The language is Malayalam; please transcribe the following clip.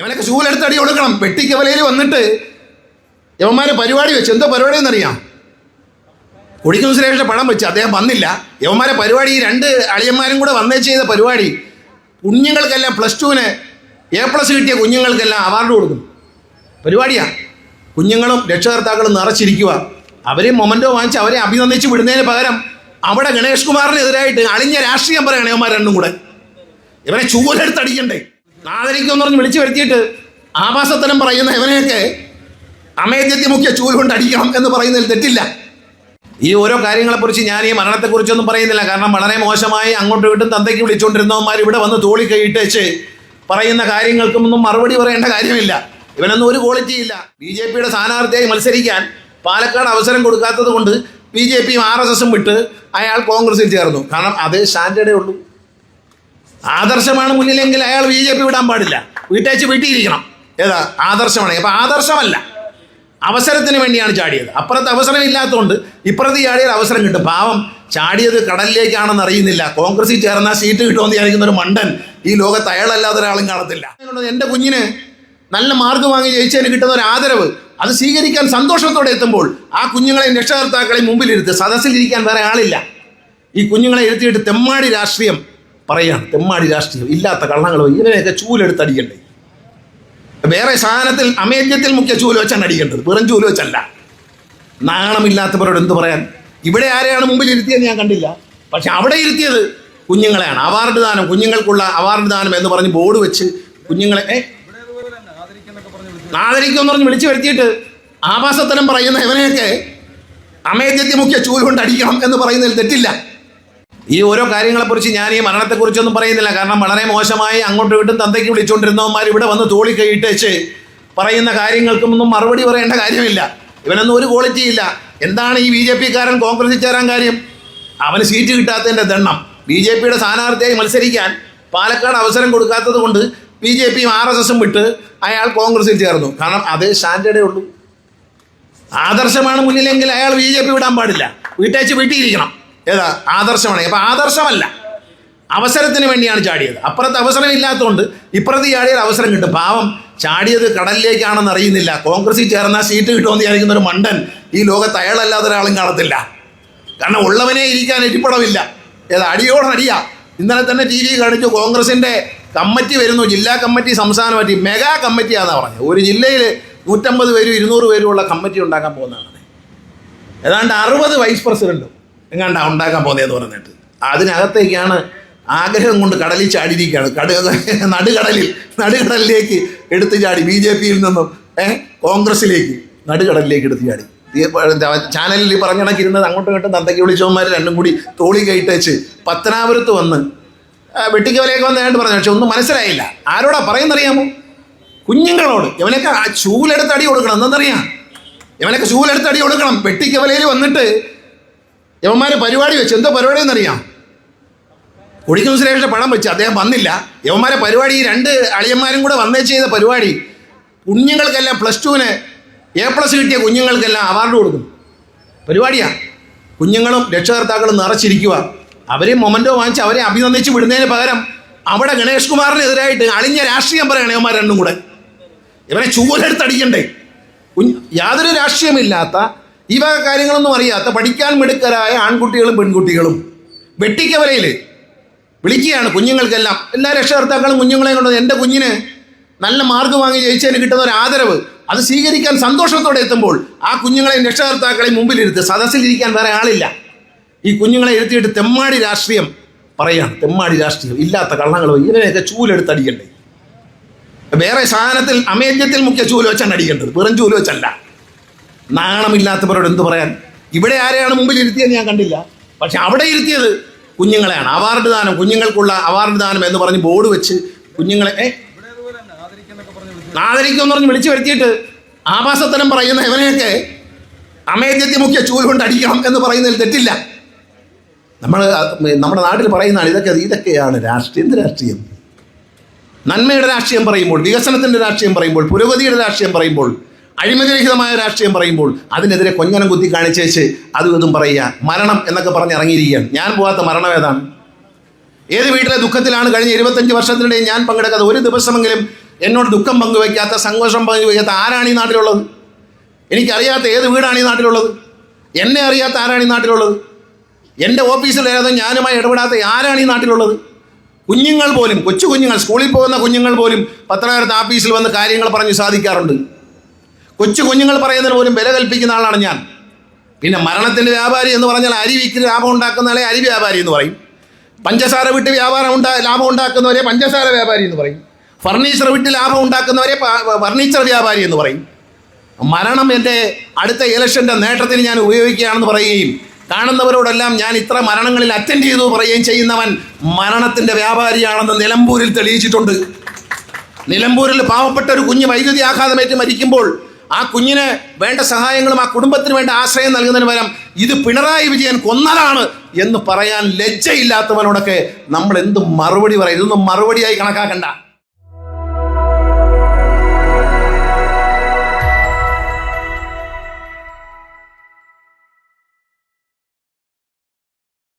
ഇവനൊക്കെ ശൂലെടുത്ത് അടി കൊടുക്കണം വെട്ടിക്കവലയിൽ വന്നിട്ട് യവന്മാരെ പരിപാടി വെച്ച്. എന്തോ പരിപാടി എന്നറിയാം കുടിക്കുന്ന സുരേഷിന്റെ പണം വെച്ച്. അദ്ദേഹം വന്നില്ല. യവന്മാരെ പരിപാടി ഈ രണ്ട് അളിയന്മാരും കൂടെ വന്നേ ചെയ്ത പരിപാടി കുഞ്ഞുങ്ങൾക്കെല്ലാം പ്ലസ് ടുവിന് എ പ്ലസ് കിട്ടിയ കുഞ്ഞുങ്ങൾക്കെല്ലാം അവാർഡ് കൊടുക്കും പരിപാടിയാ. കുഞ്ഞുങ്ങളും രക്ഷകർത്താക്കളും നിറച്ചിരിക്കുക അവരെ മൊമന്റോ വാങ്ങിച്ച് അവരെ അഭിനന്ദിച്ച് വിടുന്നതിന് പകരം അവിടെ ഗണേഷ് കുമാറിനെതിരായിട്ട് അളിഞ്ഞ രാഷ്ട്രീയം പറയണേ ഇവന്മാർ രണ്ടും കൂടെ. ഇവരെ ചൂലെടുത്തടിക്കണ്ടേ? നാദരിക്കുമെന്ന് പറഞ്ഞ് വിളിച്ചു വരുത്തിയിട്ട് ആഭാസത്തരം പറയുന്ന ഇവനെയൊക്കെ അമേദ്യത്തെ മുഖ്യ ചൂൽ കൊണ്ട് അടിക്കണം എന്ന് പറയുന്നതിൽ തെറ്റില്ല. ഈ ഓരോ കാര്യങ്ങളെക്കുറിച്ച് ഞാൻ ഈ മരണത്തെക്കുറിച്ചൊന്നും പറയുന്നില്ല. കാരണം വളരെ മോശമായി അങ്ങോട്ടും ഇങ്ങോട്ടും തന്തയ്ക്ക് വിളിച്ചുകൊണ്ടിരുന്നവന്മാർ ഇവിടെ വന്ന് തോളി കൈയിട്ടേച്ച് പറയുന്ന കാര്യങ്ങൾക്കും ഒന്നും മറുപടി പറയേണ്ട കാര്യമില്ല. ഇവനൊന്നും ഒരു ക്വാളിറ്റി ഇല്ല. ബി ജെ പിയുടെ സ്ഥാനാർത്ഥിയായി മത്സരിക്കാൻ പാലക്കാട് അവസരം കൊടുക്കാത്തത് കൊണ്ട് ബി ജെ പിയും ആർ എസ് എസും വിട്ട് അയാൾ കോൺഗ്രസിൽ ചേർന്നു. കാരണം അതേ സ്റ്റാൻഡേർഡേ ഉള്ളൂ. ആദർശമാണ് മുന്നിലെങ്കിൽ അയാൾ ബി ജെ പി വിടാൻ പാടില്ല. വീട്ടേച്ച് വീട്ടിയിരിക്കണം. ഏതാ? ആദർശമാണ്. അപ്പൊ ആദർശമല്ല. അവസരത്തിന് വേണ്ടിയാണ് ചാടിയത്. അപ്പുറത്ത് അവസരം ഇല്ലാത്തതുകൊണ്ട് ഇപ്പുറത്ത് ചാടിയാൽ അവസരം കിട്ടും. പാവം ചാടിയത് കടലിലേക്കാണെന്ന് അറിയുന്നില്ല. കോൺഗ്രസിൽ ചേർന്ന സീറ്റ് കിട്ടുമെന്ന് വിചാരിക്കുന്ന ഒരു മണ്ടൻ ഈ ലോകത്ത് അയാളല്ലാതെ ഒരാളും കാണത്തില്ല. എന്റെ കുഞ്ഞിന് നല്ല മാർക്ക് വാങ്ങി ജയിച്ചതിന് കിട്ടുന്ന ഒരു ആദരവ് അത് സ്വീകരിക്കാൻ സന്തോഷത്തോടെ എത്തുമ്പോൾ ആ കുഞ്ഞുങ്ങളെയും രക്ഷകർത്താക്കളെയും മുമ്പിലിരുത്ത് സദസ്സിലിരിക്കാൻ വേറെ ആളില്ല. ഈ കുഞ്ഞുങ്ങളെ ഇരുത്തിയിട്ട് തെമ്മാടി രാഷ്ട്രീയം പറയാണ് തെമ്മാടി രാഷ്ട്രീയം ഇല്ലാത്ത കള്ളങ്ങൾ ഇവനെയൊക്കെ ചൂലെടുത്തടിക്കണ്ടേ വേറെ സാധനത്തിൽ അമേദ്യത്തിൽ മുഖ്യ ചൂൽ വെച്ചാണ് അടിക്കേണ്ടത്. വെറും ചൂൽ വെച്ചല്ല. നാണമില്ലാത്തവരോട് എന്ത് പറയാൻ? ഇവിടെ ആരെയാണ് മുമ്പിൽ ഇരുത്തിയെന്ന് ഞാൻ കണ്ടില്ല. പക്ഷെ അവിടെ ഇരുത്തിയത് കുഞ്ഞുങ്ങളെയാണ്. അവാർഡ് ദാനം കുഞ്ഞുങ്ങൾക്കുള്ള അവാർഡ് ദാനം എന്ന് പറഞ്ഞ് ബോർഡ് വെച്ച് കുഞ്ഞുങ്ങളെ ഏ? നാദരിക്കുമെന്ന് പറഞ്ഞ് വിളിച്ചു വരുത്തിയിട്ട് ആഭാസത്തരം പറയുന്ന ഇവനെയൊക്കെ അമേദ്യത്തെ മുഖ്യ ചൂൽ കൊണ്ട് അടിക്കണം എന്ന് പറയുന്നതിൽ തെറ്റില്ല. ഈ ഓരോ കാര്യങ്ങളെക്കുറിച്ച് ഞാൻ ഈ മരണത്തെക്കുറിച്ചൊന്നും പറയുന്നില്ല. കാരണം വളരെ മോശമായി അങ്ങോട്ട് വീട്ടും തന്തയ്ക്ക് വിളിച്ചുകൊണ്ടിരുന്നവന്മാർ ഇവിടെ വന്ന് തോളി കൈയിട്ടേച്ച് പറയുന്ന കാര്യങ്ങൾക്കൊന്നും മറുപടി പറയേണ്ട കാര്യമില്ല. ഇവനൊന്നും ഒരു ക്വാളിറ്റി ഇല്ല. എന്താണ് ഈ ബി ജെ പിക്കാരൻ കോൺഗ്രസിൽ ചേരാൻ കാര്യം? അവന് സീറ്റ് കിട്ടാത്തതിന്റെ ദണ്ണം. ബി ജെ പിയുടെ സ്ഥാനാർത്ഥിയായി മത്സരിക്കാൻ പാലക്കാട് അവസരം കൊടുക്കാത്തത് കൊണ്ട് ബി ജെ പിയും ആർ എസ് എസും വിട്ട് അയാൾ കോൺഗ്രസിൽ ചേർന്നു. കാരണം അതേ സ്റ്റാൻഡേർഡേ ഉള്ളൂ. ആദർശമാണ് മുന്നിലെങ്കിൽ അയാൾ ബി ജെ പി വിടാൻ പാടില്ല. വീട്ടേച്ച് വീട്ടിയിരിക്കണം. ഏതാ? ആദർശമാണ്. അപ്പം ആദർശമല്ല. അവസരത്തിന് വേണ്ടിയാണ് ചാടിയത്. അപ്പുറത്ത് അവസരം ഇല്ലാത്തതുകൊണ്ട് ഇപ്പുറത്ത് ചാടിയാൽ അവസരം കിട്ടും. പാവം ചാടിയത് കടലിലേക്കാണെന്ന് അറിയുന്നില്ല. കോൺഗ്രസിൽ ചേർന്ന സീറ്റ് കിട്ടുമെന്ന് വിചാരിക്കുന്ന ഒരു മണ്ടൻ ഈ ലോകത്ത് അയാളല്ലാതെ ഒരാളും കാണത്തില്ല. കാരണം ഉള്ളവനെ ഇരിക്കാൻ ഇരിപ്പിടമില്ല ഏതാ? അടിയോടടിയാ ഇന്നലെ തന്നെ ടി വി കാണിച്ചു കോൺഗ്രസിന്റെ കമ്മിറ്റി വരുന്നു. ജില്ലാ കമ്മിറ്റി സംസ്ഥാന കമ്മിറ്റി മെഗാ കമ്മിറ്റിയാണെന്ന് പറഞ്ഞത്. ഒരു ജില്ലയിൽ നൂറ്റമ്പത് പേരും ഇരുന്നൂറ് പേരും ഉള്ള കമ്മിറ്റി ഉണ്ടാക്കാൻ പോകുന്നതാണ് ഏതാണ്ട് അറുപത് വൈസ് പ്രസിഡന്റും എങ്ങാണ്ടാ ഉണ്ടാക്കാൻ പോകുന്നതെന്ന് പറഞ്ഞിട്ട്. അതിനകത്തേക്കാണ് ആഗ്രഹം കൊണ്ട് കടലിൽ ചാടിയിരിക്കുകയാണ്. കട നടുകടലിൽ നടുകടലിലേക്ക് എടുത്തു ചാടി. ബി ജെ പിയിൽ നിന്നും ഏഹ് കോൺഗ്രസിലേക്ക് നടുകടലിലേക്ക് എടുത്തു ചാടി. ചാനലിൽ പറഞ്ഞ കണക്കിരുന്നത് അങ്ങോട്ടും ഇങ്ങോട്ടും തന്തയ്ക്ക് വിളിച്ചവന്മാർ രണ്ടും കൂടി തോളി കയറ്റച്ച് പത്തനാപുരത്ത് വന്ന് വെട്ടിക്കവലേക്ക് വന്നതായിട്ട് പറഞ്ഞു. പക്ഷെ ഒന്നും മനസ്സിലായില്ല. ആരോടാ പറയുന്നറിയാമോ? കുഞ്ഞുങ്ങളോട്. ഇവനൊക്കെ ആ ചൂലെടുത്ത് അടി കൊടുക്കണം. എന്തെന്നറിയാം ഇവനൊക്കെ ചൂലെടുത്ത് അടി കൊടുക്കണം. വെട്ടിക്കവലയിൽ വന്നിട്ട് യവന്മാരെ പരിപാടി വെച്ച്. എന്തോ പരിപാടി എന്നറിയാം? കുടിക്കുന്ന സുരേഷിന്റെ പണം വെച്ച്. അദ്ദേഹം വന്നില്ല. യവന്മാരെ പരിപാടി ഈ രണ്ട് അളിയന്മാരും കൂടെ വന്നേ ചെയ്ത പരിപാടി കുഞ്ഞുങ്ങൾക്കെല്ലാം പ്ലസ് ടുവിന് എ പ്ലസ് കിട്ടിയ കുഞ്ഞുങ്ങൾക്കെല്ലാം അവാർഡ് കൊടുക്കും. പരിപാടിയാണ് കുഞ്ഞുങ്ങളും രക്ഷകർത്താക്കളും നിറച്ചിരിക്കുക അവരെ മൊമന്റോ വാങ്ങിച്ച് അവരെ അഭിനന്ദിച്ച് വിടുന്നതിന് പകരം അവിടെ ഗണേഷ് കുമാറിനെതിരായിട്ട് അളിഞ്ഞ രാഷ്ട്രീയം പറയണം ഇവന്മാർ രണ്ടും കൂടെ. ഇവരെ ചൂലെടുത്തടിക്കണ്ടേ. യാതൊരു രാഷ്ട്രീയമില്ലാത്ത ഈ വക കാര്യങ്ങളൊന്നും അറിയാത്ത പഠിക്കാൻ മിടുക്കരായ ആൺകുട്ടികളും പെൺകുട്ടികളും വെട്ടിക്കവലയിൽ വിളിക്കുകയാണ് കുഞ്ഞുങ്ങൾക്കെല്ലാം. എല്ലാ രക്ഷകർത്താക്കളും കുഞ്ഞുങ്ങളെയും കൊണ്ട് എന്റെ കുഞ്ഞിന് നല്ല മാർക്ക് വാങ്ങി ജയിച്ചതിന് കിട്ടുന്ന ഒരു ആദരവ് അത് സ്വീകരിക്കാൻ സന്തോഷത്തോടെ എത്തുമ്പോൾ ആ കുഞ്ഞുങ്ങളെയും രക്ഷകർത്താക്കളെയും മുമ്പിലിരുത്ത് സദസ്സിലിരിക്കാൻ വേറെ ആളില്ല. ഈ കുഞ്ഞുങ്ങളെ ഇരുത്തിയിട്ട് തെമ്മാടി രാഷ്ട്രീയം പറയാണ്. തെമ്മാടി രാഷ്ട്രീയം. ഇല്ലാത്ത കള്ളങ്ങൾ ഇവരെയൊക്കെ ചൂലെടുത്തടിക്കണ്ടേ? വേറെ സാധനത്തിൽ അമേജ്യത്തിൽ മുഖ്യ ചൂൽ വെച്ചാണ് അടിക്കേണ്ടത്. വെറും ചൂൽ വെച്ചല്ല. നാണമില്ലാത്തവരോട് എന്ത് പറയാൻ? ഇവിടെ ആരെയാണ് മുമ്പിൽ ഇരുത്തിയത് ഞാൻ കണ്ടില്ല. പക്ഷെ അവിടെ ഇരുത്തിയത് കുഞ്ഞുങ്ങളെയാണ്. അവാർഡ് ദാനം കുഞ്ഞുങ്ങൾക്കുള്ള അവാർഡ് ദാനം എന്ന് പറഞ്ഞ് ബോർഡ് വെച്ച് കുഞ്ഞുങ്ങളെ ഏ? എന്ന് പറഞ്ഞ് വിളിച്ചു വരുത്തിയിട്ട് ആഭാസത്തനം പറയുന്ന ഇവനെയൊക്കെ അമേദ്യത്തെ മുഖ്യ ചൂൽ കൊണ്ട് അടിക്കണം എന്ന് പറയുന്നതിൽ തെറ്റില്ല. നമ്മൾ നമ്മുടെ നാട്ടിൽ പറയുന്നതാണ് ഇതൊക്കെ ഇതൊക്കെയാണ് രാഷ്ട്രീയം. എന്ത് രാഷ്ട്രീയം? നന്മയുടെ രാഷ്ട്രീയം പറയുമ്പോൾ വികസനത്തിന്റെ രാഷ്ട്രീയം പറയുമ്പോൾ പുരോഗതിയുടെ രാഷ്ട്രീയം പറയുമ്പോൾ അഴിമതിരഹിതമായ രാഷ്ട്രീയം പറയുമ്പോൾ അതിനെതിരെ കൊഞ്ഞനം കുത്തി കാണിച്ചേച്ച് അതും ഇതും പറയുക. മരണം എന്നൊക്കെ പറഞ്ഞ് ഇറങ്ങിയിരിക്കുകയാണ്. ഞാൻ പോകാത്ത മരണം ഏതാണ്? ഏത് വീട്ടിലെ ദുഃഖത്തിലാണ് കഴിഞ്ഞ ഇരുപത്തഞ്ച് വർഷത്തിനിടെ ഞാൻ പങ്കെടുക്കാത്ത ഒരു ദിവസമെങ്കിലും എന്നോട് ദുഃഖം പങ്കുവയ്ക്കാത്ത സന്തോഷം പങ്കുവയ്ക്കാത്ത ആരാണ് ഈ നാട്ടിലുള്ളത്? എനിക്കറിയാത്ത ഏത് വീടാണ് ഈ നാട്ടിലുള്ളത്? എന്നെ അറിയാത്ത ആരാണ് ഈ നാട്ടിലുള്ളത്? എന്റെ ഓഫീസിൽ ഏതാ ഞാനുമായി ഇടപെടാത്ത ആരാണ് ഈ നാട്ടിലുള്ളത്? കുഞ്ഞുങ്ങൾ പോലും കൊച്ചു കുഞ്ഞുങ്ങൾ സ്കൂളിൽ പോകുന്ന കുഞ്ഞുങ്ങൾ പോലും പത്രകാരത്ത് ആഫീസിൽ വന്ന് കാര്യങ്ങൾ പറഞ്ഞ് സാധിക്കാറുണ്ട് കൊച്ചു കുഞ്ഞുങ്ങൾ പറയുന്നതിന് പോലും വില കൽപ്പിക്കുന്ന ആളാണ് ഞാൻ. പിന്നെ മരണത്തിന്റെ വ്യാപാരി എന്ന് പറഞ്ഞാൽ അരി വിറ്റ് ലാഭം ഉണ്ടാക്കുന്ന ആളെ അരി വ്യാപാരി എന്ന് പറയും. പഞ്ചസാര വിട്ട് വ്യാപാരം ഉണ്ടാ ലാഭം ഉണ്ടാക്കുന്നവരെ പഞ്ചസാര വ്യാപാരി എന്ന് പറയും. ഫർണിച്ചർ വിട്ട് ലാഭം ഉണ്ടാക്കുന്നവരെ ഫർണിച്ചർ വ്യാപാരി എന്ന് പറയും. മരണം എന്റെ അടുത്ത ഇലക്ഷന്റെ നേട്ടത്തിന് ഞാൻ ഉപയോഗിക്കുകയാണെന്ന് പറയുകയും കാണുന്നവരോടെല്ലാം ഞാൻ ഇത്ര മരണങ്ങളിൽ അറ്റൻഡ് ചെയ്തു പറയുകയും ചെയ്യുന്നവൻ മരണത്തിന്റെ വ്യാപാരിയാണെന്ന് നിലമ്പൂരിൽ തെളിയിച്ചിട്ടുണ്ട്. നിലമ്പൂരിൽ പാവപ്പെട്ട ഒരു കുഞ്ഞ് വൈദ്യുതി ആഘാതമേറ്റ് മരിക്കുമ്പോൾ ആ കുഞ്ഞിന് വേണ്ട സഹായങ്ങളും ആ കുടുംബത്തിന് വേണ്ട ആശ്രയം നൽകുന്നതിന് പകരം ഇത് പിണറായി വിജയൻ കൊന്നതാണ് എന്ന് പറയാൻ ലജ്ജയില്ലാത്തവനോടൊക്കെ നമ്മൾ എന്ത് മറുപടി പറയും? ഇതൊന്നും മറുപടിയായി കണക്കാക്കണ്ട.